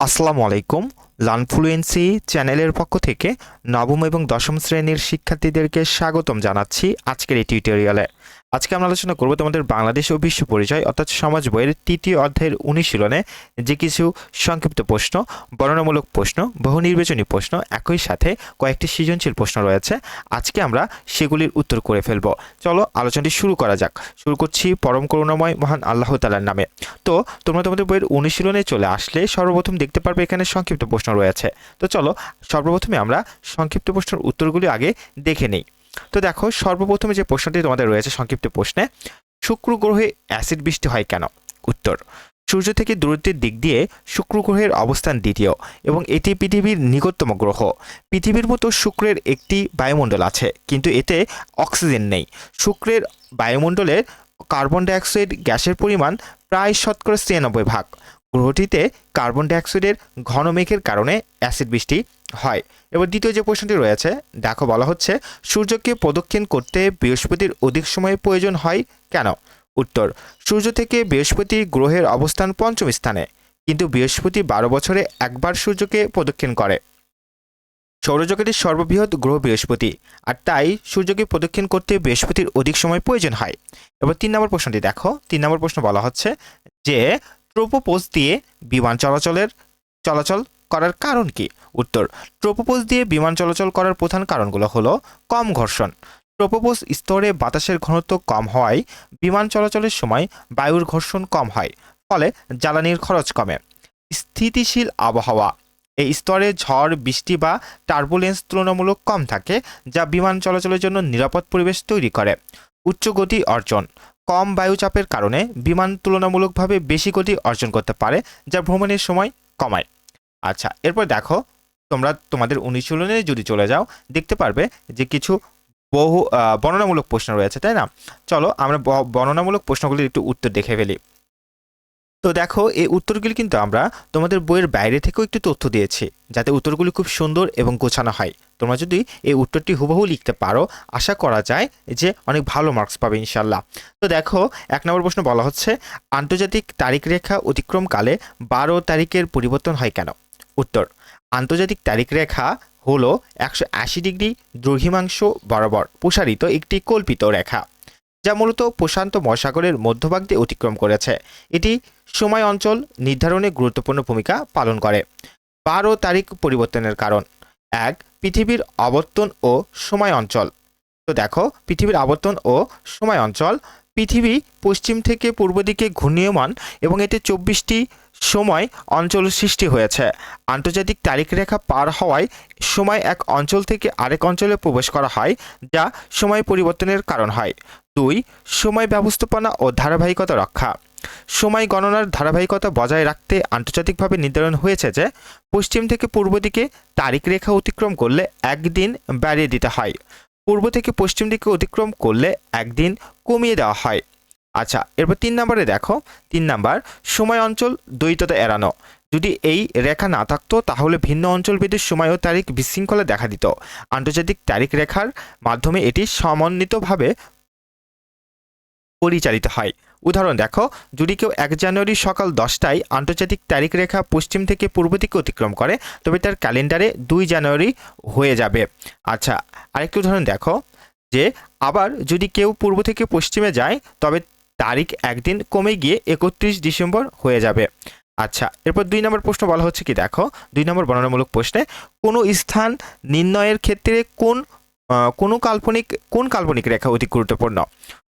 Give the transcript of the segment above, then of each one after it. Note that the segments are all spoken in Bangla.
আসসালামু আলাইকুম। লানফ্লুয়েন্সি চ্যানেলের পক্ষ থেকে নবম এবং দশম শ্রেণির শিক্ষার্থীদেরকে স্বাগতম জানাচ্ছি আজকের এই টিউটোরিয়ালে। আজকে আমরা আলোচনা করব তোমাদের বাংলাদেশ ও বিশ্ব পরিচয়, অর্থাৎ সমাজ বইয়ের তৃতীয় অধ্যায়ের অনুশীলনে যে কিছু সংক্ষিপ্ত প্রশ্ন, বর্ণনামূলক প্রশ্ন, বহু নির্বাচনী প্রশ্ন, একই সাথে কয়েকটি সৃজনশীল প্রশ্ন রয়েছে। আজকে আমরা সেগুলির উত্তর করে ফেলব। চলো আলোচনাটি শুরু করা যাক। শুরু করছি পরম করুণাময় মহান আল্লাহ তালার নামে। তো, তোমরা তোমাদের বইয়ের অনুশীলনে চলে আসলে সর্বপ্রথম দেখতে পারবে এখানে সংক্ষিপ্ত প্রশ্ন রয়েছে। তো চলো সর্বপ্রথমে আমরা সংক্ষিপ্ত প্রশ্নের উত্তরগুলি আগে দেখে নিই। তো দেখো, সর্বপ্রথমে যে প্রশ্নটি তোমাদের রয়েছে সংক্ষিপ্ত প্রশ্নে, শুক্র গ্রহে অ্যাসিড বৃষ্টি হয় কেন? উত্তর, সূর্য থেকে দূরত্বের দিক দিয়ে শুক্র গ্রহের অবস্থান দ্বিতীয় এবং এটি পৃথিবীর নিকটতম গ্রহ। পৃথিবীর মতো শুক্রের একটি বায়ুমণ্ডল আছে, কিন্তু এতে অক্সিজেন নেই। শুক্রের বায়ুমণ্ডলের কার্বন ডাইঅক্সাইড গ্যাসের পরিমাণ প্রায় শতকরা ছিয়ানব্বই ভাগ। গ্রহটিতে কার্বন ডাইঅক্সাইডের ঘন মেঘের কারণে অ্যাসিড বৃষ্টি হয়। এবার দ্বিতীয় যে প্রশ্নটি রয়েছে, দেখো বলা হচ্ছে, সূর্যকে প্রদক্ষিণ করতে বৃহস্পতির অধিক সময় প্রয়োজন হয় কেন? উত্তর, সূর্য থেকে বৃহস্পতি গ্রহের অবস্থান পঞ্চম স্থানে, কিন্তু বৃহস্পতি বারো বছরে একবার সূর্যকে প্রদক্ষিণ করে। সৌরজগতের সর্ববৃহৎ গ্রহ বৃহস্পতি, আর তাই সূর্যকে প্রদক্ষিণ করতে বৃহস্পতির অধিক সময় প্রয়োজন হয়। এবার তিন নম্বর প্রশ্নটি দেখো, তিন নম্বর প্রশ্ন বলা হচ্ছে যে ট্রোপোপোজ দিয়ে বিমান চলাচলের চলাচল করার কারণ কি? উত্তর ট্রোপোপোজ দিয়ে বিমান চলাচল করার প্রধান কারণগুলো হলো কম ঘর্ষণ। ট্রোপোপোজ স্তরে বাতাসের ঘনত্ব কম হওয়ায় বিমান চলাচলের সময় বায়ুর ঘর্ষণ কম হয়, ফলে জ্বালানির খরচ কমে। স্থিতিশীল আবহাওয়া, এই স্তরে ঝড়, বৃষ্টি বা টার্বুলেন্স তুলনামূলক কম থাকে, যা বিমান চলাচলের জন্য নিরাপদ পরিবেশ তৈরি করে। উচ্চ গতি অর্জন, কম বায়ুচাপের কারণে বিমান তুলনামূলকভাবে বেশি গতি অর্জন করতে পারে, যা ভ্রমণের সময় কমায়। আচ্ছা এরপর দেখো, তোমরা তোমাদের অনুশীলনে যদি চলে যাও, দেখতে পারবে যে কিছু বহু বর্ণনামূলক প্রশ্ন রয়েছে, তাই না? চলো আমরা বর্ণনামূলক প্রশ্নগুলির একটু উত্তর দেখে ফেলি। তো দেখো, এই উত্তরগুলি কিন্তু আমরা তোমাদের বইয়ের বাইরে থেকেও একটু তথ্য দিয়েছি, যাতে উত্তরগুলি খুব সুন্দর এবং গোছানো হয়। তোমরা যদি এই উত্তরটি হুবহু লিখতে পারো, আশা করা যায় যে অনেক ভালো মার্কস পাবে ইনশাল্লাহ তো দেখো, এক নম্বর প্রশ্ন বলা হচ্ছে, আন্তর্জাতিক তারিখ রেখা অতিক্রমকালে বারো তারিখের পরিবর্তন হয় কেন? উত্তর। আন্তর্জাতিক তারিখ রেখা হলো একশো আশি ডিগ্রি দ্রঘিমাংশ বরাবর প্রসারিত একটি কল্পিত রেখা, যা মূলত প্রশান্ত মহাসাগরের মধ্যভাগ দিয়ে অতিক্রম করেছে। এটি সময় অঞ্চল নির্ধারণে গুরুত্বপূর্ণ ভূমিকা পালন করে। বারো তারিখ পরিবর্তনের কারণ। এক, পৃথিবীর আবর্তন ও সময় অঞ্চল। তো দেখো, পৃথিবীর আবর্তন ও সময় অঞ্চল পৃথিবী পশ্চিম থেকে পূর্ব দিকে ঘূর্ণীয়মান এবং এতে চব্বিশটি সময় অঞ্চল সৃষ্টি হয়েছে। আন্তর্জাতিক তারিখ রেখা পার হওয়ায় সময় এক অঞ্চল থেকে আরেক অঞ্চলে প্রবেশ করা হয়, যা সময় পরিবর্তনের কারণ হয়। দুই, সময় ব্যবস্থাপনা ও ধারাবাহিকতা রক্ষা। সময় গণনার ধারাবাহিকতা বজায় রাখতে আন্তর্জাতিকভাবে নির্ধারণ হয়েছে যে, পশ্চিম থেকে পূর্ব দিকে তারিখ রেখা অতিক্রম করলে একদিন বাড়িয়ে দিতে হয়। পূর্ব থেকে পশ্চিম দিকে অতিক্রম করলে একদিন কমিয়ে দেওয়া হয়। আচ্ছা এরপর তিন নম্বরে দেখো। তিন নাম্বার, সময় অঞ্চল দ্বৈততা এড়ানো। যদি এই রেখা না থাকতো, তাহলে ভিন্ন অঞ্চলভেদে সময় ও তারিখ বিশৃঙ্খলা দেখা দিত। আন্তর্জাতিক তারিখ রেখার মাধ্যমে এটি সমন্বিতভাবে পরিচালিত হয়। উদাহরণ, দেখো, যদি কেউ এক জানুয়ারি সকাল দশটায় আন্তর্জাতিক তারিখ রেখা পশ্চিম থেকে পূর্ব দিকে অতিক্রম করে, তবে তার ক্যালেন্ডারে দুই জানুয়ারি হয়ে যাবে। আচ্ছা আরেকটি উদাহরণ, দেখো, যে আবার যদি কেউ পূর্ব থেকে পশ্চিমে যায়, তবে তারিখ একদিন কমে গিয়ে একত্রিশ ডিসেম্বর হয়ে যাবে। আচ্ছা এরপর দুই নম্বর প্রশ্ন বলা হচ্ছে কি, দেখো, দুই নম্বর বর্ণনামূলক প্রশ্নে, কোনো স্থান নির্ণয়ের ক্ষেত্রে কোন কোনো কাল্পনিক, কোন কাল্পনিক রেখা অতি গুরুত্বপূর্ণ?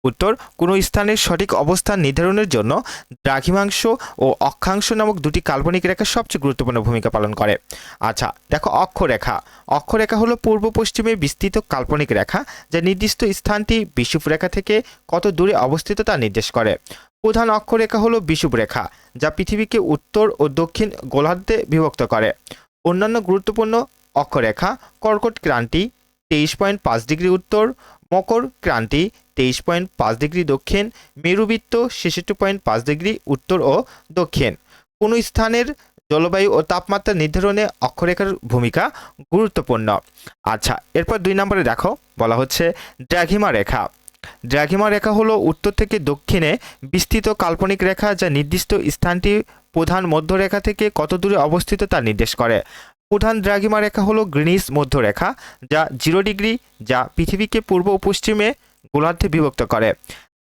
উত্তর, কোনো স্থানের সঠিক অবস্থান নির্ধারণের জন্য দ্রাঘিমাংশ ও অক্ষাংশ নামক দুটি কাল্পনিক রেখা সবচেয়ে গুরুত্বপূর্ণ ভূমিকা পালন করে। আচ্ছা দেখো অক্ষরেখা অক্ষরেখা হলো পূর্ব পশ্চিমে বিস্তৃত কাল্পনিক রেখা যা নির্দিষ্ট স্থানটি বিষুব রেখা থেকে কত দূরে অবস্থিত তা নির্দেশ করে। প্রধান অক্ষরেখা হলো বিষুব রেখা, যা পৃথিবীকে উত্তর ও দক্ষিণ গোলার্ধে বিভক্ত করে। অন্যান্য গুরুত্বপূর্ণ অক্ষরেখা কর্কট ক্রান্তি তেইশ পয়েন্ট পাঁচ ডিগ্রি উত্তর, মকর ক্রান্তি তেইশ পয়েন্ট পাঁচ ডিগ্রি দক্ষিণ, মেরুবৃত্ত ছেষট্টি পয়েন্ট পাঁচ ডিগ্রি উত্তর ও দক্ষিণ। কোনো স্থানের জলবায়ু ও তাপমাত্রা নির্ধারণে অক্ষরেখার ভূমিকা গুরুত্বপূর্ণ। আচ্ছা এরপর দুই নম্বরে দেখো, বলা হচ্ছে দ্রাঘিমা রেখা। দ্রাঘিমা রেখা হলো উত্তর থেকে দক্ষিণে বিস্তৃত কাল্পনিক রেখা যা নির্দিষ্ট স্থানটি প্রধান মধ্যরেখা থেকে কত দূরে অবস্থিত তা নির্দেশ করে। প্রধান দ্রাঘিমা রেখা হলো গ্রিনিস মধ্যরেখা, যা জিরো ডিগ্রি, যা পৃথিবীকে পূর্ব ও পশ্চিমে গোলার্ধে বিভক্ত করে।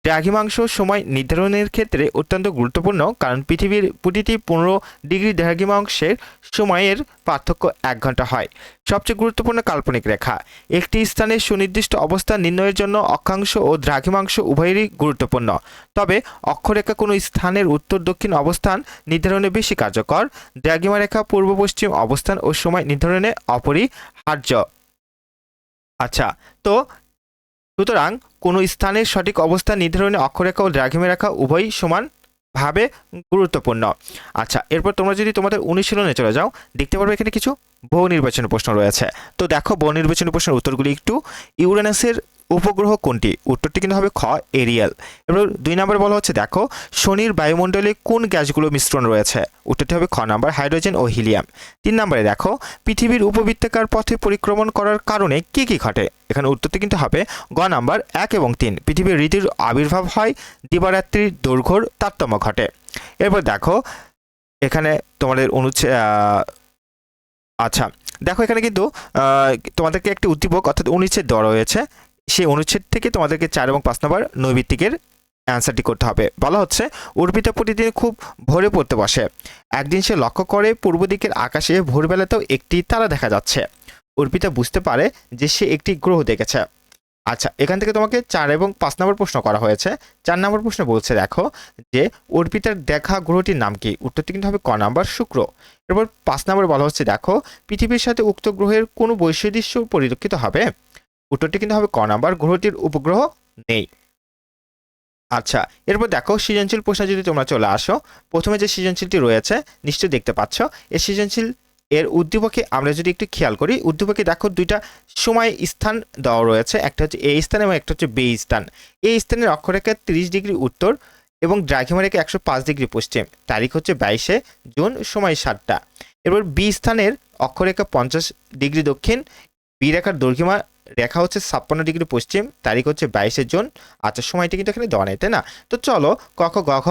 দ্রাঘিমাংশ সময় নির্ধারণের ক্ষেত্রে অত্যন্ত গুরুত্বপূর্ণ, কারণ পৃথিবীর প্রতিটি পনেরো ডিগ্রি দ্রাঘিমাংশের সময়ের পার্থক্য এক ঘণ্টা হয়। সবচেয়ে গুরুত্বপূর্ণ কাল্পনিক রেখা। একটি স্থানের সুনির্দিষ্ট অবস্থান নির্ণয়ের জন্য অক্ষাংশ ও দ্রাঘিমাংশ উভয়েরই গুরুত্বপূর্ণ। তবে অক্ষরেখা কোনো স্থানের উত্তর, দক্ষিণ অবস্থান নির্ধারণে বেশি কার্যকর। দ্রাঘিমা রেখা পূর্ব, পশ্চিম অবস্থান ও সময় নির্ধারণে অপরিহার্য। আচ্ছা তো সুতরাং কোনো স্থানের সঠিক অবস্থান নির্ধারণে অক্ষরেখা ও দ্রাঘিমে রাখা উভয়ই সমানভাবে গুরুত্বপূর্ণ। আচ্ছা এরপর তোমরা যদি তোমাদের অনুশীলনে চলে যাও, দেখতে পারবে এখানে কিছু বহু নির্বাচনী প্রশ্ন রয়েছে। তো দেখো, বহু নির্বাচনী প্রশ্নের উত্তরগুলি একটু ইউরেনাসের উপগ্রহ কোনটি? উত্তরটি কিন্তু হবে খ, এরিয়াল। এবার দুই নম্বর বলা হচ্ছে, দেখো, শনির বায়ুমণ্ডলে কোন গ্যাসগুলো মিশ্রণ রয়েছে? উত্তরটি হবে খ নাম্বার, হাইড্রোজেন ও হিলিয়াম। তিন নম্বরে দেখো, পৃথিবীর উপবৃত্তাকার পথে পরিক্রমণ করার কারণে কি কি ঘটে? এখানে উত্তরটি কিন্তু হবে গ নাম্বার, এক এবং তিন। পৃথিবীর ঋতুর আবির্ভাব হয় দিবারাত্রির দৈর্ঘ্যর তারতম্য ঘটে। এরপর দেখো, এখানে তোমাদের অনুচ্ছেদ আচ্ছা দেখো এখানে কিন্তু তোমাদেরকে একটি উদ্দীপক অর্থাৎ অনুচ্ছেদ দেওয়া রয়েছে। সেই অনুচ্ছেদ থেকে তোমাদেরকে চার এবং পাঁচ নম্বর নৈবিত্তিকের অ্যান্সারটি করতে হবে। বলা হচ্ছে, অর্পিতা প্রতিদিন খুব ভোরে পড়তে বসে। একদিন সে লক্ষ্য করে পূর্ব দিকের আকাশে ভোরবেলাতেও একটি তারা দেখা যাচ্ছে। অর্পিতা বুঝতে পারে যে সে একটি গ্রহ দেখেছে। আচ্ছা এখান থেকে তোমাকে চার এবং পাঁচ নম্বর প্রশ্ন করা হয়েছে। চার নম্বর প্রশ্ন বলছে, দেখো, যে অর্পিতার দেখা গ্রহটির নাম কি? উত্তরটি কিন্তু হবে ক নাম্বার শুক্র। এরপর পাঁচ নম্বর বলা হচ্ছে, দেখো, পৃথিবীর সাথে উক্ত গ্রহের কোনো বৈসাদৃশ্য পরিলক্ষিত হবে? উত্তরটি কিন্তু হবে ক নাম্বার, গ্রহটির উপগ্রহ নেই। আচ্ছা এরপর দেখো, সৃজনশীল প্রশ্ন যদি তোমরা চলে আসো, প্রথমে যে সৃজনশীলটি রয়েছে, নিশ্চয়ই দেখতে পাচ্ছ, এই সৃজনশীল এর উদ্দীপকে আমরা যদি একটু খেয়াল করি, উদ্দীপকে দেখো দুইটা সময় স্থান দেওয়া রয়েছে, একটা হচ্ছে এ স্থান এবং একটা হচ্ছে বে স্থান। এই স্থানের অক্ষরেখা তিরিশ ডিগ্রি উত্তর এবং দ্রাঘিমা রেখা একশো পাঁচ ডিগ্রি পশ্চিম। তারিখ হচ্ছে বাইশে জুন, সময় সাতটা। এরপর বি স্থানের অক্ষরেখা পঞ্চাশ ডিগ্রি দক্ষিণ, বি রেখার দৈর্ঘ্যমা রেখা হচ্ছে ছাপ্পান্ন ডিগ্রি পশ্চিম, তারিখ হচ্ছে বাইশে জুন আচ্ছা সময়টি কিন্তু এখানে দেওয়া নেই, তাই না? তো চলো ক, খ গ ঘ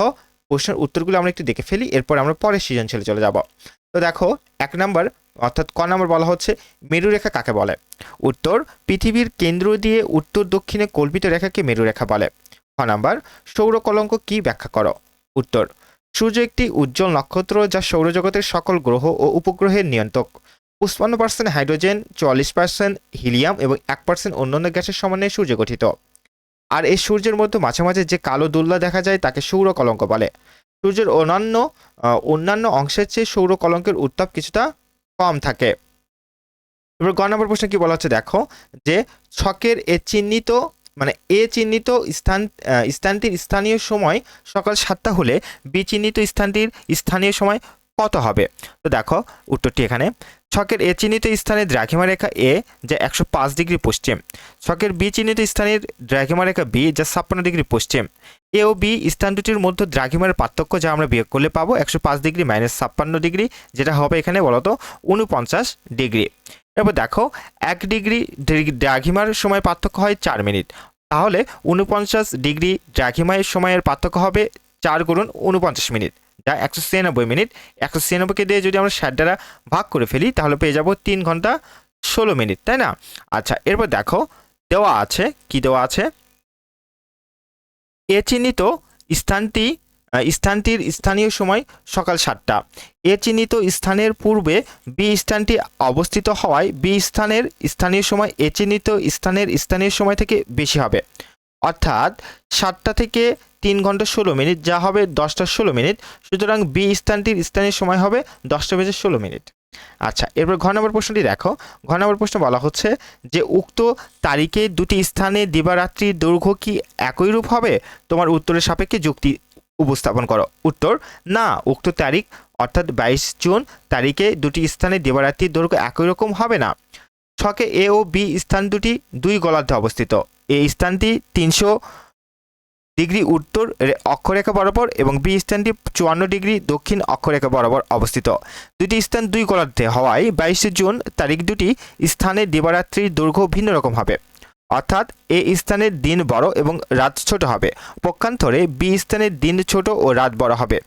প্রশ্নের উত্তরগুলো আমরা একটু দেখে ফেলি, এরপর আমরা পরের সৃজনশীলে চলে যাব। তো দেখো, এক নম্বর, অর্থাৎ ক নম্বর বলা হচ্ছে মেরুরেখা কাকে বলে? উত্তর, পৃথিবীর কেন্দ্র দিয়ে উত্তর দক্ষিণে কল্পিত রেখাকে মেরু রেখা বলে। খ নম্বর, সৌর কলঙ্ক কি ব্যাখ্যা করো? উত্তর, সূর্য একটি উজ্জ্বল নক্ষত্র যা সৌরজগতের সকল গ্রহ ও উপগ্রহের নিয়ন্ত্রক। পঁচপান্ন পার্সেন্ট হাইড্রোজেন চুয়াল্লিশ পার্সেন্ট হিলিয়াম এবং এক পার্সেন্ট অন্যান্য গ্যাসের সমন্বয়ে সূর্য গঠিত। আর এই সূর্যের মধ্যে মাঝে মাঝে যে কালো দুল্লা দেখা যায়, তাকে সৌর কলঙ্ক বলে। সূর্যের অন্যান্য অন্যান্য অংশের চেয়ে সৌর কলঙ্কের উত্তাপ কিছুটা কম থাকে। এবার গ নম্বর প্রশ্ন কি বলা হচ্ছে? দেখো যে ছকের এ চিহ্নিত মানে এ চিহ্নিত স্থান স্থানটির স্থানীয় সময় সকাল সাতটা হলে, বি চিহ্নিত স্থানটির স্থানীয় সময় কত হবে? তো দেখো, উত্তরটি এখানে। ছকের এ চিহ্নিত স্থানের দ্রাঘিমা রেখা এ, যা একশো পাঁচ ডিগ্রি পশ্চিম। ছকের বি চিহ্নিত স্থানের দ্রাঘিমা রেখা বি, যা ছাপ্পান্ন ডিগ্রি পশ্চিম। এ ও বি স্থান দুটির মধ্যে দ্রাঘিমার পার্থক্য যা আমরা বিয়োগ করলে পাবো, একশো পাঁচ ডিগ্রি মাইনাস ছাপ্পান্ন ডিগ্রি, যেটা হবে এখানে বলতো উনপঞ্চাশ ডিগ্রি। এরপর দেখো, এক ডিগ্রি দ্রাঘিমার সময় পার্থক্য হয় চার মিনিট। তাহলে উনপঞ্চাশ ডিগ্রি দ্রাঘিমায় সময়ের পার্থক্য হবে চার গুণন উনপঞ্চাশ মিনিট। যা একশো ছিয়ানব্বই মিনিট। একশো ছিয়ানব্বইকে দিয়ে যদি আমরা ষাট দ্বারা ভাগ করে ফেলি, তাহলে পেয়ে যাব তিন ঘণ্টা ষোলো মিনিট, তাই না? আচ্ছা এরপর দেখো, দেওয়া আছে, কি দেওয়া আছে? এ চিহ্নিত স্থানটি স্থানটির স্থানীয় সময় সকাল সাতটা। এ চিহ্নিত স্থানের পূর্বে বি স্থানটি অবস্থিত হওয়ায় বি স্থানের স্থানীয় সময়, এ চিহ্নিত স্থানের স্থানীয় সময় থেকে বেশি হবে। অর্থাৎ সাতটা থেকে তিন ঘণ্টা ষোলো মিনিট, যা হবে দশটা ষোলো মিনিট। সুতরাং বি স্থানটির স্থানীয় সময় হবে দশটা বেজে ষোলো মিনিট। আচ্ছা এরপর ঘ নম্বর প্রশ্নটি দেখো। ঘ নম্বর প্রশ্ন বলা হচ্ছে যে, উক্ত তারিখে দুটি স্থানে দিবারাত্রির দৈর্ঘ্য কি একই রূপ হবে? তোমার উত্তরের সাপেক্ষে যুক্তি উপস্থাপন করো। উত্তর, না, উক্ত তারিখ, অর্থাৎ বাইশ জুন, তারিখে দুটি স্থানে দিবারাত্রির দৈর্ঘ্য একই রকম হবে না। ছকে এ ও বি স্থান দুটি দুই গোলার্ধে অবস্থিত। এই স্থানটি তিনশো ডিগ্রি উত্তর অক্ষরেখা বরাবর এবং বি স্থানটি চুয়ান্ন ডিগ্রি দক্ষিণ অক্ষরেখা বরাবর অবস্থিত। দুটি স্থান দুই গোলার্ধে হওয়ায় বাইশে জুন তারিখ দুটি স্থানে দিবারাত্রির দৈর্ঘ্য ভিন্ন রকম হবে। অর্থাৎ এ স্থানের দিন বড় এবং রাত ছোট হবে। পক্ষান্তরে বি স্থানের দিন ছোট ও রাত বড় হবে।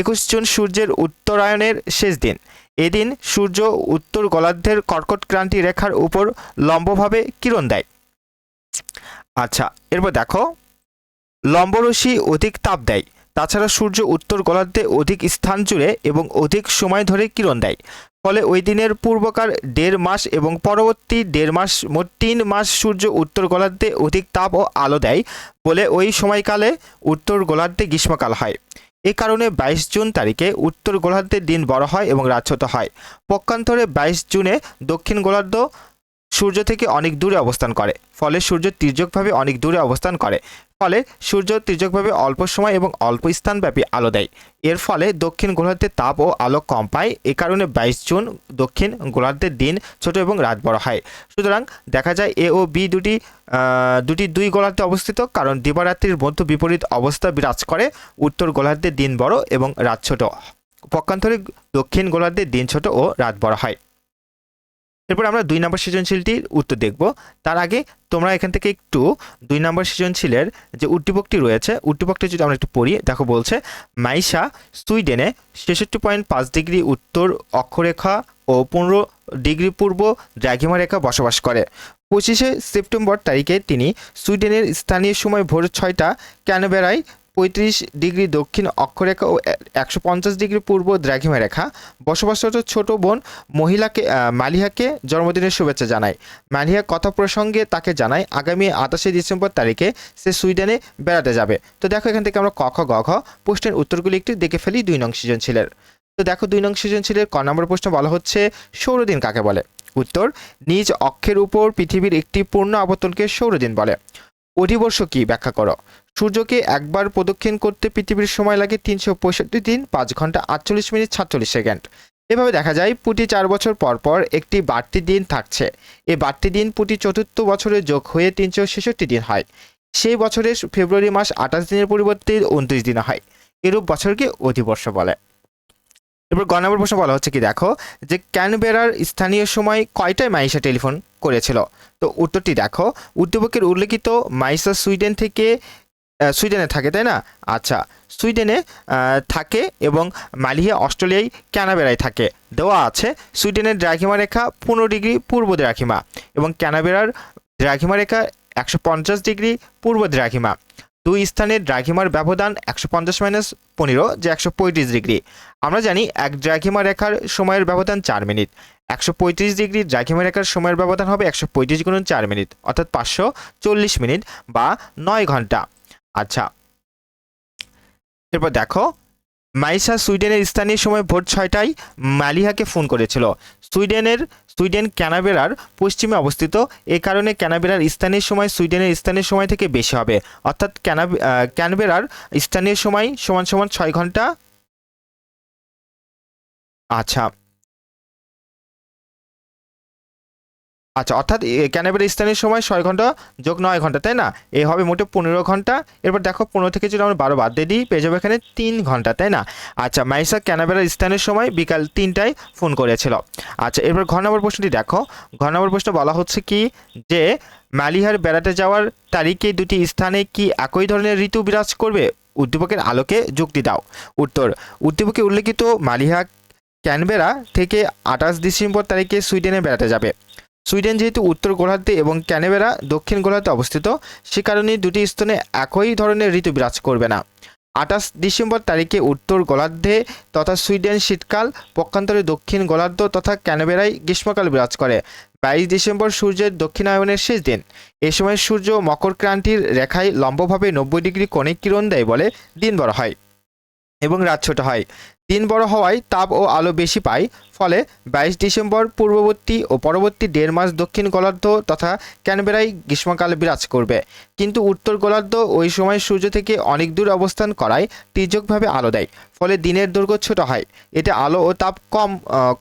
একুশ জুন সূর্যের উত্তরায়ণের শেষ দিন। এদিন সূর্য উত্তর গোলার্ধের কর্কট ক্রান্তি রেখার উপর লম্বভাবে কিরণ দেয়। আচ্ছা এরপর দেখো। লম্বরশ্মি অধিক তাপ দেয়, তাছাড়া সূর্য উত্তর গোলার্ধে অধিক স্থান জুড়ে এবং অধিক সময় ধরে কিরণ দেয়। ফলে ওই দিনের পূর্বকার দেড় মাস এবং পরবর্তী দেড় মাস মোট তিন মাস সূর্য উত্তর গোলার্ধে অধিক তাপ ও আলো দেয় বলে ওই সময়কালে উত্তর গোলার্ধে গ্রীষ্মকাল হয়। এ কারণে বাইশ জুন তারিখে উত্তর গোলার্ধের দিন বড় হয় এবং রাত হয়। পক্ষান্তরে বাইশ জুনে দক্ষিণ গোলার্ধ সূর্য থেকে অনেক দূরে অবস্থান করে। ফলে সূর্য তির্যকভাবে অনেক দূরে অবস্থান করে। ফলে সূর্য তির্যকভাবে অল্প সময় এবং অল্প স্থানব্যাপী আলো দেয়। এর ফলে দক্ষিণ গোলার্ধের তাপ ও আলো কম পায়। এ কারণে বাইশ জুন দক্ষিণ গোলার্ধের দিন ছোট এবং রাত বড় হয়। সুতরাং দেখা যায় এ ও বি দুটি দুটি দুই গোলার্ধে অবস্থিত কারণ দিবারাত্রির মধ্য বিপরীত অবস্থা বিরাজ করে। উত্তর গোলার্ধের দিন বড় এবং রাত ছোট। পক্ষান্তরে দক্ষিণ গোলার্ধের দিন ছোট ও রাত বড় হয়। এরপর আমরা দুই নম্বর সৃজনশীলটির উত্তর দেখব। তার আগে তোমরা এখান থেকে একটু দুই নম্বর সৃজনশীলের যে উদ্দীপকটি রয়েছে, উদ্দীপকটি যদি আমরা একটু পড়ি, দেখো বলছে মাইশা সুইডেনে ছেষট্টি পয়েন্ট পাঁচ ডিগ্রি উত্তর অক্ষরেখা ও পনেরো ডিগ্রি পূর্ব দ্রাঘিমা রেখা বসবাস করে। পঁচিশে সেপ্টেম্বর তারিখে তিনি সুইডেনের স্থানীয় সময় ভোর ছয়টা ক্যানবেরায় পঁয়ত্রিশ ডিগ্রি দক্ষিণ অক্ষরেখা ও একশো পঞ্চাশ ডিগ্রি পূর্ব দ্রাঘিমা রেখা। বসবাসরত ছোট বোন মহিলাকে মালিহাকে জন্মদিনের শুভেচ্ছা জানায়। মালিহা কথা প্রসঙ্গে তাকে জানায়, আগামী আঠাশে ডিসেম্বর তারিখে সে সুইডেনে বেড়াতে যাবে। তো দেখো এখান থেকে আমরা ক, খ, গ, ঘ প্রশ্নের উত্তরগুলি একটু দেখে ফেলি দুই নং সৃজনশীলের তো দেখো দুই নং সৃজনশীলের ক নম্বর প্রশ্ন বলা হচ্ছে, সৌরদিন কাকে বলে? উত্তর, নিজ অক্ষের উপর পৃথিবীর একটি পূর্ণ আবর্তনকে সৌরদিন বলে। অধিবর্ষ কি? ব্যাখ্যা করো। সূর্যকে একবার প্রদক্ষিণ করতে পৃথিবীর সময় লাগে তিনশো পঁয়ষট্টি দিন, পাঁচ ঘণ্টা আটচল্লিশ মিনিট, সাতচল্লিশ সেকেন্ড। এভাবে দেখা যায় প্রতি চার বছর পর পর একটি বাড়তি দিন থাকছে। এই বাড়তি দিন প্রতি চতুর্থ বছরে যোগ হয়ে তিনশো ছেষট্টি দিন হয়। সেই বছরের ফেব্রুয়ারি মাস আঠাশ দিনের পরিবর্তে উনত্রিশ দিন হয়। এরূপ বছরকে অধিবর্ষ বলে। এরপর গ নম্বর প্রশ্ন বলা হচ্ছে কি, দেখো যে ক্যানবেরার স্থানীয় সময় কয়টায় মাইশা টেলিফোন করেছিল? তো উত্তরটি দেখো, উদ্দীপকের উল্লেখিত মাইসা সুইডেন থেকে সুইডেনে থাকে, তাই না? আচ্ছা সুইডেনে থাকে এবং মালিয়া অস্ট্রেলিয়ায় ক্যানাবেরায় থাকে। দেওয়া আছে সুইডেনের দ্রাঘিমা রেখা পনেরো ডিগ্রি পূর্ব দ্রাঘিমা এবং ক্যানাবেরার দ্রাঘিমা রেখা একশো পঞ্চাশ ডিগ্রি পূর্ব দ্রাঘিমা। দুই স্থানের দ্রাঘিমার ব্যবধান একশো পঞ্চাশ মাইনাস পনেরো, যে একশো পঁয়ত্রিশ ডিগ্রি। আমরা জানি এক দ্রাঘিমা রেখার সময়ের ব্যবধান চার মিনিট। একশো পঁয়ত্রিশ ডিগ্রি দ্রাঘিমা রেখার সময়ের ব্যবধান হবে একশো পঁয়ত্রিশ গুণ চার মিনিট, অর্থাৎ পাঁচশো চল্লিশ মিনিট বা নয় ঘণ্টা। আচ্ছা। এরপর দেখো মাইসা সুইডেনের স্থানীয় সময় ভোর ছয়টায় মালিহাকে ফোন করেছিল। সুইডেনের, সুইডেন ক্যানাবেরার পশ্চিমে অবস্থিত। এ কারণে ক্যানাবেরার স্থানীয় সময় সুইডেনের স্থানীয় সময় থেকে বেশি হবে। অর্থাৎ ক্যানা ক্যানবেরার স্থানীয় সময় সমান সমান ছয় ঘণ্টা। আচ্ছা। আচ্ছা অর্থাৎ ক্যানাবেরার স্থানীয় সময় ছয় ঘণ্টা যোগ নয় ঘণ্টা তাই না? এ হবে মোটে পনেরো ঘণ্টা এরপর দেখো, পনেরো থেকে যদি আমরা বারো বাদ দিয়ে দিই, পেয়ে যাব এখানে তিন ঘণ্টা তাই না? আচ্ছা মাইসা ক্যানাবেরার স্থানীয় সময় বিকাল তিনটায় ফোন করেছিল? আচ্ছা এরপর ঘ নম্বর প্রশ্নটি দেখো। ঘ নম্বর প্রশ্ন বলা হচ্ছে কি যে, মালিহার বেড়াতে যাওয়ার তারিখে দুটি স্থানে কি একই ধরনের ঋতু বিরাজ করবে? উদ্দীপকের আলোকে যুক্তি দাও। উত্তর, উদ্দীপকে উল্লেখিত মালিহা ক্যানবেরা থেকে আঠাশ ডিসেম্বর তারিখে সুইডেনে বেড়াতে যাবে। সুইডেন যেহেতু উত্তর গোলার্ধে এবং ক্যানবেরা দক্ষিণ গোলার্ধে অবস্থিত, সে কারণে দুটি স্থানে একই ধরনের ঋতু বিরাজ করবে না। আঠাশ ডিসেম্বর তারিখে উত্তর গোলার্ধে তথা সুইডেন শীতকাল, পক্ষান্তরে দক্ষিণ গোলার্ধ তথা ক্যানবেরায় গ্রীষ্মকাল বিরাজ করে। বাইশ ডিসেম্বর সূর্যের দক্ষিণায়নের শেষ দিন। এ সময় সূর্য মকর ক্রান্তির রেখায় লম্বভাবে নব্বই ডিগ্রি কোণে কিরণ দেয় বলে দিন বড় হয় এবং রাত ছোট হয়। দিন বড় হওয়ায় তাপ ও আলো বেশি পায়, ফলে বাইশ ডিসেম্বর পূর্ববর্তী ও পরবর্তী দেড় মাস দক্ষিণ গোলার্ধ তথা ক্যানবেরায় গ্রীষ্মকাল বিরাজ করবে। কিন্তু উত্তর গোলার্ধ ওই সময় সূর্য থেকে অনেক দূর অবস্থান করায় তির্যকভাবে আলো দেয়, ফলে দিনের দৈর্ঘ্য ছোট হয়। এতে আলো ও তাপ কম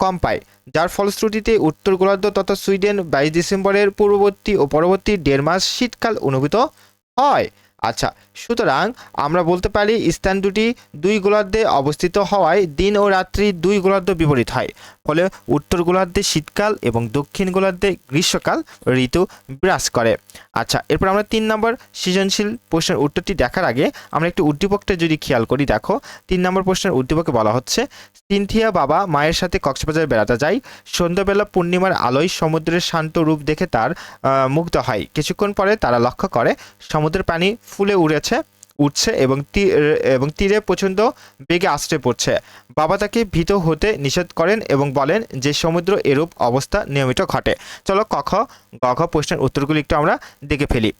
কম পায়। যার ফলশ্রুতিতে উত্তর গোলার্ধ তথা সুইডেন বাইশ ডিসেম্বরের পূর্ববর্তী ও পরবর্তী দেড় মাস শীতকাল অনুভূত হয়। আচ্ছা সুতরাং আমরা বলতে পারি স্থান দুটি দুই গোলার্ধে অবস্থিত হওয়ায় দিন ও রাত্রি দুই গোলার্ধ বিপরীত হয়। ফলে উত্তর গোলার্ধে শীতকাল এবং দক্ষিণ গোলার্ধে গ্রীষ্মকাল ঋতু বিরাজ করে। আচ্ছা এরপর আমরা তিন নম্বর সৃজনশীল প্রশ্নের উত্তরটি দেখার আগে আমরা একটু উদ্দীপকটা যদি খেয়াল করি, দেখো। তিন নম্বর প্রশ্নের উদ্দীপকে বলা হচ্ছে, সিনথিয়া বাবা মায়ের সাথে কক্সবাজার বেড়াতে যায়। সন্ধ্যাবেলা পূর্ণিমার আলোয় সমুদ্রের শান্ত রূপ দেখে তার মুগ্ধ হয়। কিছুক্ষণ পরে তারা লক্ষ্য করে, সমুদ্রের পানি ফুলে উড়েছে উঠছে এবং তীর এবং তীরে প্রচণ্ড বেগে আশ্রে পড়ছে। বাবা তাকে ভীত হতে নিষেধ করেন এবং বলেন যে সমুদ্র এরূপ অবস্থা নিয়মিত ঘটে। চলো কখ গ ঘ প্রশ্নের উত্তরগুলি একটু আমরা দেখে ফেলি।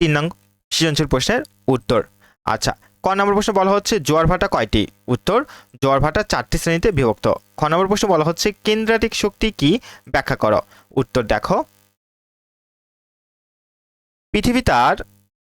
তিন নং সৃজনশীল প্রশ্নের উত্তর। আচ্ছা ক নম্বর প্রশ্ন বলা হচ্ছে জোয়ার ভাটা কয়টি? উত্তর, জোয়ার ভাটা চারটি শ্রেণীতে বিভক্ত। খ নম্বর প্রশ্ন বলা হচ্ছে কেন্দ্রাটিক শক্তি কি? ব্যাখ্যা করো। উত্তর দেখো। পৃথিবী তার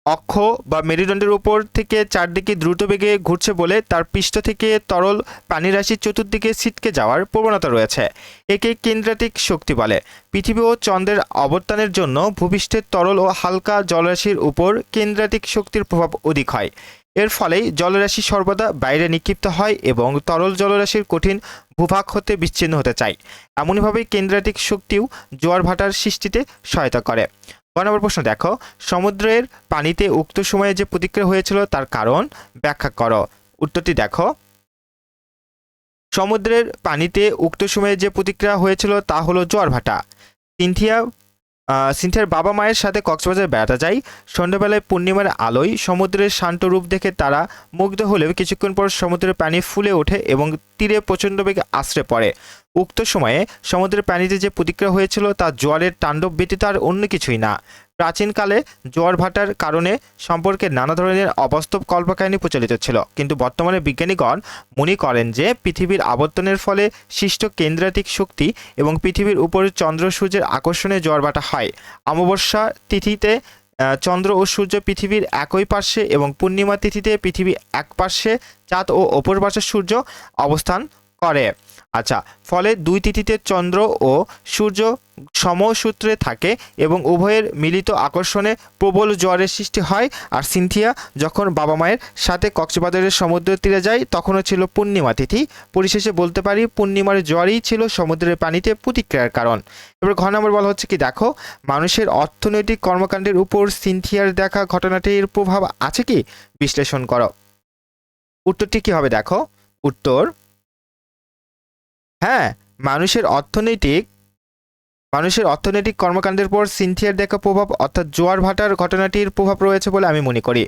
অক্ষ বা মেরুদণ্ডের উপর থেকে চারদিকে দ্রুত বেগে ঘুরছে বলে তার পৃষ্ঠ থেকে তরল পানিরাশি চতুর্দিকে ছিটকে যাওয়ার প্রবণতা রয়েছে। একে কেন্দ্রাটিক শক্তি বলে। পৃথিবী ও চন্দ্রের অবস্থানের জন্য ভূপৃষ্ঠের তরল ও হালকা জলরাশির উপর কেন্দ্রাটিক শক্তির প্রভাব অধিক হয়। এর ফলেই জলরাশি সর্বদা বাইরে নিক্ষিপ্ত হয় এবং তরল জলরাশির কঠিন ভূভাগ হতে বিচ্ছিন্ন হতে চায়। এমনভাবেই কেন্দ্রাটিক শক্তিও জোয়ার ভাটার সৃষ্টিতে সহায়তা করে। ক নম্বর প্রশ্ন, দেখো, সমুদ্রের পানিতে উক্ত সময়ে যে প্রতিক্রিয়া হয়েছিল তার কারণ ব্যাখ্যা করো। উত্তরটি দেখো, সমুদ্রের পানিতে উক্ত সময়ে যে প্রতিক্রিয়া হয়েছিল তা হলো জোয়ার ভাটা। সিনথিয়া সিনথিয়ার বাবা মায়ের সাথে কক্সবাজার বেড়াতে যায় সন্ধ্যাবেলায় পূর্ণিমার আলোয় সমুদ্রের শান্ত রূপ দেখে তারা মুগ্ধ হলেও কিছুক্ষণ পর সমুদ্রের পানি ফুলে ওঠে এবং তীরে প্রচণ্ড বেগে আশ্রে পড়ে। উক্ত সময়ে সমুদ্রের পানিতে যে প্রতিক্রিয়া হয়েছিল তা জোয়ারের তাণ্ডব ব্যতীত আর অন্য কিছুই না। প্রাচীনকালে জোয়ার ভাটার কারণে সম্পর্কে নানা ধরনের অবাস্তব কল্পকাহিনী প্রচলিত ছিল। কিন্তু বর্তমানে বিজ্ঞানীগণ মনে করেন যে পৃথিবীর আবর্তনের ফলে সৃষ্ট কেন্দ্রাতিক শক্তি এবং পৃথিবীর উপর চন্দ্র সূর্যের আকর্ষণে জোয়ার ভাটা হয়। অমাবস্যা তিথিতে চন্দ্র ও সূর্য পৃথিবীর একই পার্শ্বে এবং পূর্ণিমা তিথিতে পৃথিবী এক পার্শ্বে, চাঁদ ও অপর পার্শ্বে সূর্য অবস্থান করে। আচ্ছা ফলে দুই তিথিতে চন্দ্র ও সূর্য সমসূত্রে থাকে এবং উভয়ের মিলিত আকর্ষণে প্রবল জোয়ারের সৃষ্টি হয়। আর সিনথিয়া যখন বাবা মায়ের সাথে কক্সবাজারের সমুদ্রের তীরে যায়, তখনও ছিল পূর্ণিমা তিথি। পরিশেষে বলতে পারি, পূর্ণিমার জ্বরই ছিল সমুদ্রের পানিতে প্রতিক্রিয়ার কারণ। এবার ঘ নম্বর বলা হচ্ছে কি, দেখো, মানুষের অর্থনৈতিক কর্মকাণ্ডের উপর সিনথিয়ার দেখা ঘটনাটির প্রভাব আছে কি? বিশ্লেষণ করো। উত্তরটি কি হবে, দেখো? উত্তর হ্যাঁ মানুষের অর্থনৈতিক মানুষের অর্থনৈতিক কর্মকাণ্ডের পর সিনথিয়ার দেখা প্রভাব অর্থাৎ জোয়ার ভাটার ঘটনাটির প্রভাব রয়েছে বলে আমি মনে করি।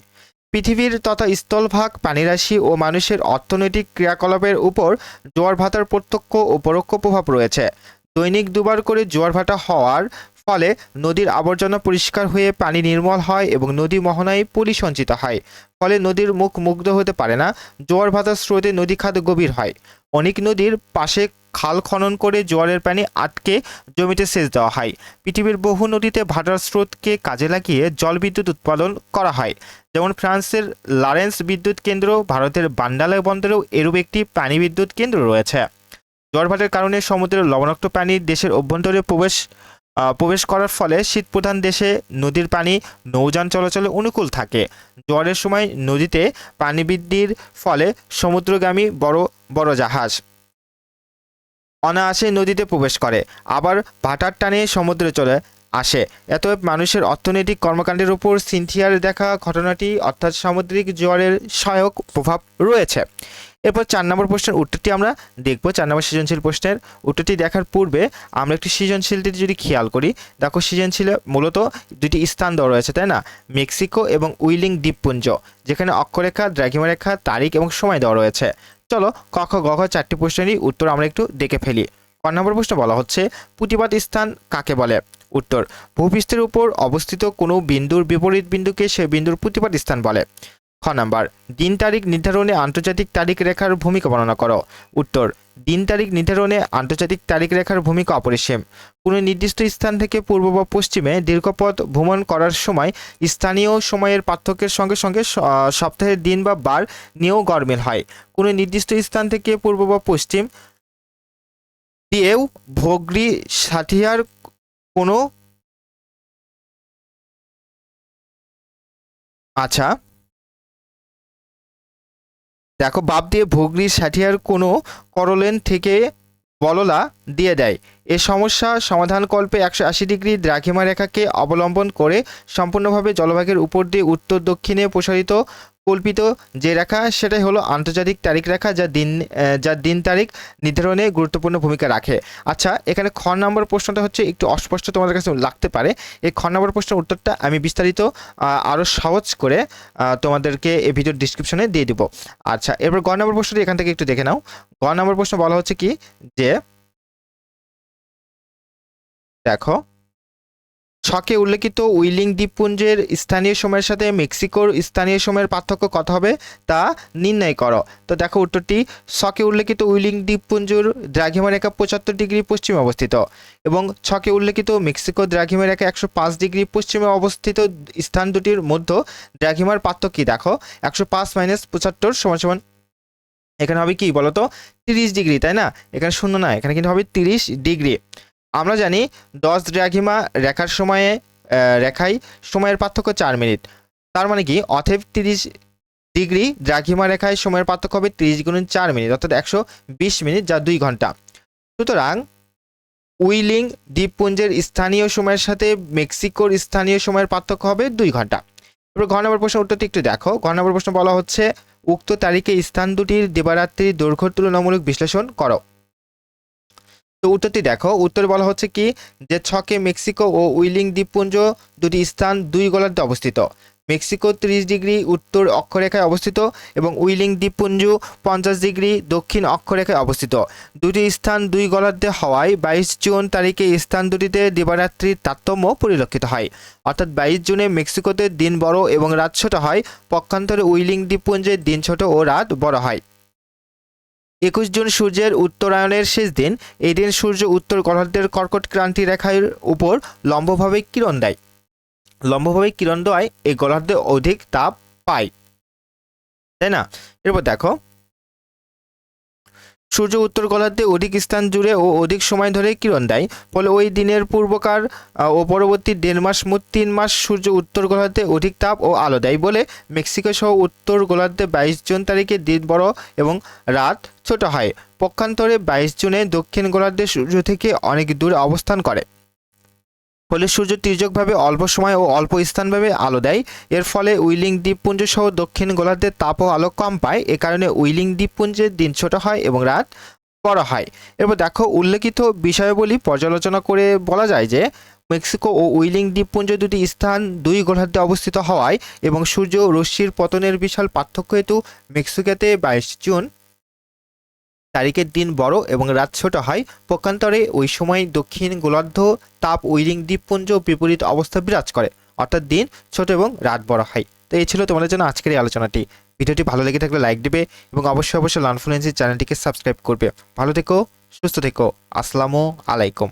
পৃথিবীর তথা স্থলভাগ, পানিরাশি ও মানুষের অর্থনৈতিক ক্রিয়াকলাপের উপর জোয়ার ভাটার প্রত্যক্ষ ও পরোক্ষ প্রভাব রয়েছে। দৈনিক দুবার করে জোয়ার ভাটা হওয়ার ফলে নদীর আবর্জনা পরিষ্কার হয়ে পানি নির্মল হয় এবং নদী মোহনায় পলি সঞ্চিত হয়, ফলে নদীর মুখ মুগ্ধ হতে পারে না, জোয়ার ভাটার স্রোতে নদী খাত গভীর হয়। অনেক নদীর পাশে খাল খনন করে জোয়ারের পানি আটকে জমিতে সেচ দেওয়া হয়। পৃথিবীর বহু নদীতে ভাটার স্রোতকে কাজে লাগিয়ে জলবিদ্যুৎ উৎপাদন করা হয়। যেমন ফ্রান্সের লারেন্স বিদ্যুৎ কেন্দ্র, ভারতের বান্ডালা বন্দরেও এরূপ একটি পানি বিদ্যুৎ কেন্দ্র রয়েছে। জোয়ারভাটার কারণে সমুদ্রের লবণাক্ত পানি দেশের অভ্যন্তরে প্রবেশ প্রবেশ করার ফলে শীতপ্রধান দেশে নদীর পানি নৌযান চলাচলে অনুকূল থাকে। জোয়ারের সময় নদীতে পানি বৃদ্ধির ফলে সমুদ্রগামী বড় বড় জাহাজ। অনায়াসে নদীতে প্রবেশ করে। আবার ভাটার টানে সমুদ্রে চলে আসে। এতএব মানুষের অর্থনৈতিক কর্মকাণ্ডের উপর সিনথিয়ার দেখা ঘটনাটি, অর্থাৎ সামুদ্রিক জোয়ারের সহায়ক প্রভাব রয়েছে। এরপর চার নম্বর প্রশ্নের উত্তরটি আমরা দেখব। চার নম্বর সৃজনশীল প্রশ্নের উত্তরটি দেখার পূর্বে আমরা একটি সৃজনশীলটি যদি খেয়াল করি, দেখো সৃজনশীলে মূলত দুটি স্থান দেওয়া রয়েছে, তাই না? মেক্সিকো এবং উইলিং দ্বীপপুঞ্জ, যেখানে অক্ষরেখা দ্রাঘিমা রেখা তারিখ এবং সময় দেওয়া রয়েছে। চলো ক, খ, গ চারটি প্রশ্নেরই উত্তর আমরা একটু দেখে ফেলি। ক নম্বর প্রশ্ন বলা হচ্ছে পুঁতিবাদ স্থান কাকে বলে? উত্তর ভূপৃষ্ঠের উপর অবস্থিত কোনো বিন্দুর বিপরীত বিন্দুকে সে বিন্দুর পুঁতিবাদ স্থান বলে। খ নাম্বার, দিন তারিখ নির্ধারণে আন্তর্জাতিক তারিখ রেখার ভূমিকা বর্ণনা করো। উত্তর, দিন তারিখ নির্ধারণে আন্তর্জাতিক তারিখ রেখার ভূমিকা অপরিসীম। কোনো নির্দিষ্ট স্থান থেকে পূর্ব বা পশ্চিমে দীর্ঘপথ ভ্রমণ করার সময় স্থানীয় সময়ের পার্থক্যের সঙ্গে সঙ্গে সপ্তাহের দিন বা বার নিয়েও গরমিল হয়। কোনো নির্দিষ্ট স্থান থেকে পূর্ব বা পশ্চিম দিয়েও ভোগরি সাথিয়ার কোনো আচ্ছা দেখো, বাপ দিয়ে ভগ্নির ষাঠিয়ার কোনো করলেন থেকে বললা দিয়ে দেয়। এ সমস্যা সমাধান কল্পে একশো আশি ডিগ্রি দ্রাঘিমা রেখাকে অবলম্বন করে সম্পূর্ণভাবে জলভাগের উপর দিয়ে উত্তর দক্ষিণে প্রসারিত কল্পিত যে রেখা, সেটাই হলো আন্তর্জাতিক তারিখ রেখা যা দিন যা দিন তারিখ নির্ধারণে গুরুত্বপূর্ণ ভূমিকা রাখে। আচ্ছা এখানে খ নম্বর প্রশ্নটা হচ্ছে একটু অস্পষ্ট তোমাদের কাছে লাগতে পারে। এই খ নম্বর প্রশ্নের উত্তরটা আমি বিস্তারিত আরও সহজ করে তোমাদেরকে এই ভিডিওর ডিসক্রিপশনে দিয়ে দিব। আচ্ছা এরপর গ নম্বর প্রশ্নটি এখান থেকে একটু দেখে নাও। গ নম্বর প্রশ্ন বলা হচ্ছে কি? যে, দেখো ছকে উল্লেখিত উইলিং দ্বীপপুঞ্জের স্থানীয় সময়ের সাথে মেক্সিকোর স্থানীয় সময়ের পার্থক্য কত হবে তা নির্ণয় করো। তো দেখো উত্তরটি, ছকে উল্লেখিত উইলিং দ্বীপপুঞ্জর দ্রাঘিমা রেখা পঁচাত্তর ডিগ্রি পশ্চিমে অবস্থিত এবং ছকে উল্লেখিত মেক্সিকো দ্রাঘিমা রেখা একশো পাঁচ ডিগ্রি পশ্চিমে অবস্থিত স্থান দুটির মধ্যে দ্রাঘিমার পার্থক্য দেখো, একশো পাঁচ মাইনাস পঁচাত্তর সমান সমান এখানে হবে কি বলতো, তিরিশ ডিগ্রি, তাই না? এখানে শূন্য না, এখানে কিন্তু হবে তিরিশ ডিগ্রি। আমরা জানি দশ দ্রাঘিমা রেখার সময়ে রেখায় সময়ের পার্থক্য চার মিনিট। তার মানে কি? অথেব তিরিশ ডিগ্রি দ্রাঘিমা রেখায় সময়ের পার্থক্য হবে তিরিশ গুণন চার মিনিট, অর্থাৎ একশো বিশ মিনিট যা দুই ঘণ্টা। সুতরাং উইলিং দ্বীপপুঞ্জের স্থানীয় সময়ের সাথে মেক্সিকোর স্থানীয় সময়ের পার্থক্য হবে দুই ঘণ্টা। এবার ঘ নম্বর প্রশ্ন উত্তরটি একটু দেখো। ঘ নম্বর প্রশ্ন বলা হচ্ছে, উক্ত তারিখে স্থান দুটির দেবারাত্রির দৈর্ঘ্য তুলনামূলক বিশ্লেষণ করো। তো উত্তরটি দেখো। উত্তরে বলা হচ্ছে কি, যে ছকে মেক্সিকো ও উইলিং দ্বীপপুঞ্জ দুটি স্থান দুই গোলার্ধে অবস্থিত। মেক্সিকো তিরিশ ডিগ্রি উত্তর অক্ষরেখায় অবস্থিত এবং উইলিং দ্বীপপুঞ্জ পঞ্চাশ ডিগ্রি দক্ষিণ অক্ষরেখায় অবস্থিত। দুটি স্থান দুই গোলার্ধে হওয়ায় বাইশ জুন তারিখে স্থান দুটিতে দিবারাত্রির তারতম্য পরিলক্ষিত হয়। অর্থাৎ বাইশ জুনে মেক্সিকোতে দিন বড় এবং রাত ছোট হয়। পক্ষান্তরে উইলিং দ্বীপপুঞ্জের দিন ছোট ও রাত বড় হয়। একুশ জুন সূর্যের উত্তরায়ণের শেষ দিন। এই দিন সূর্য উত্তর গোলার্ধের কর্কট ক্রান্তি রেখার উপর লম্বভাবে কিরণ দেয়। লম্বভাবে কিরণ দেওয়ায় এই গোলার্ধে অধিক তাপ পায়। তাই না? এরপর দেখো সূর্য উত্তর গোলার্ধে অধিক স্থান জুড়ে ও অধিক সময় ধরে কিরণ দেয়। ফলে ওই দিনের পূর্বকার ও পরবর্তী দেড় মাস মোট তিন মাস সূর্য উত্তর গোলার্ধে অধিক তাপ ও আলো দেয় বলে মেক্সিকো সহ উত্তর গোলার্ধে বাইশ জুন তারিখে দিন বড় এবং রাত ছোট হয়। পক্ষান্তরে বাইশ জুনে দক্ষিণ গোলার্ধে সূর্য থেকে অনেক দূর অবস্থান করে। ফলে সূর্য তির্যকভাবে অল্প সময় ও অল্প স্থানভাবে আলো দেয়। এর ফলে উইলিং দ্বীপপুঞ্জ সহ দক্ষিণ গোলার্ধের তাপ ও আলো কম পায়। এ কারণে উইলিং দ্বীপপুঞ্জের দিন ছোট হয় এবং রাত বড় হয়। এরপর দেখো উল্লেখিত বিষয়াবলী পর্যালোচনা করে বলা যায় যে, মেক্সিকো ও উইলিং দ্বীপপুঞ্জ দুটি স্থান দুই গোলার্ধে অবস্থিত হওয়ায় এবং সূর্য রশ্মির পতনের বিশাল পার্থক্য হেতু মেক্সিকোতে বাইশ জুন তারিখের দিন বড় এবং রাত ছোট হয়। পক্ষান্তরে ওই সময় দক্ষিণ গোলার্ধ তাপ উইলিং দ্বীপপুঞ্জ বিপরীত অবস্থা বিরাজ করে। অর্থাৎ দিন ছোট এবং রাত বড় হয়। তো এই ছিল তোমাদের জন্য আজকের এই আলোচনাটি। ভিডিওটি ভালো লেগে থাকলে লাইক দেবে এবং অবশ্যই অবশ্যই লানফ্লুয়েন্সি চ্যানেলটিকে সাবস্ক্রাইব করবে। ভালো থেকো, সুস্থ থেকো। আসসালামু আলাইকুম।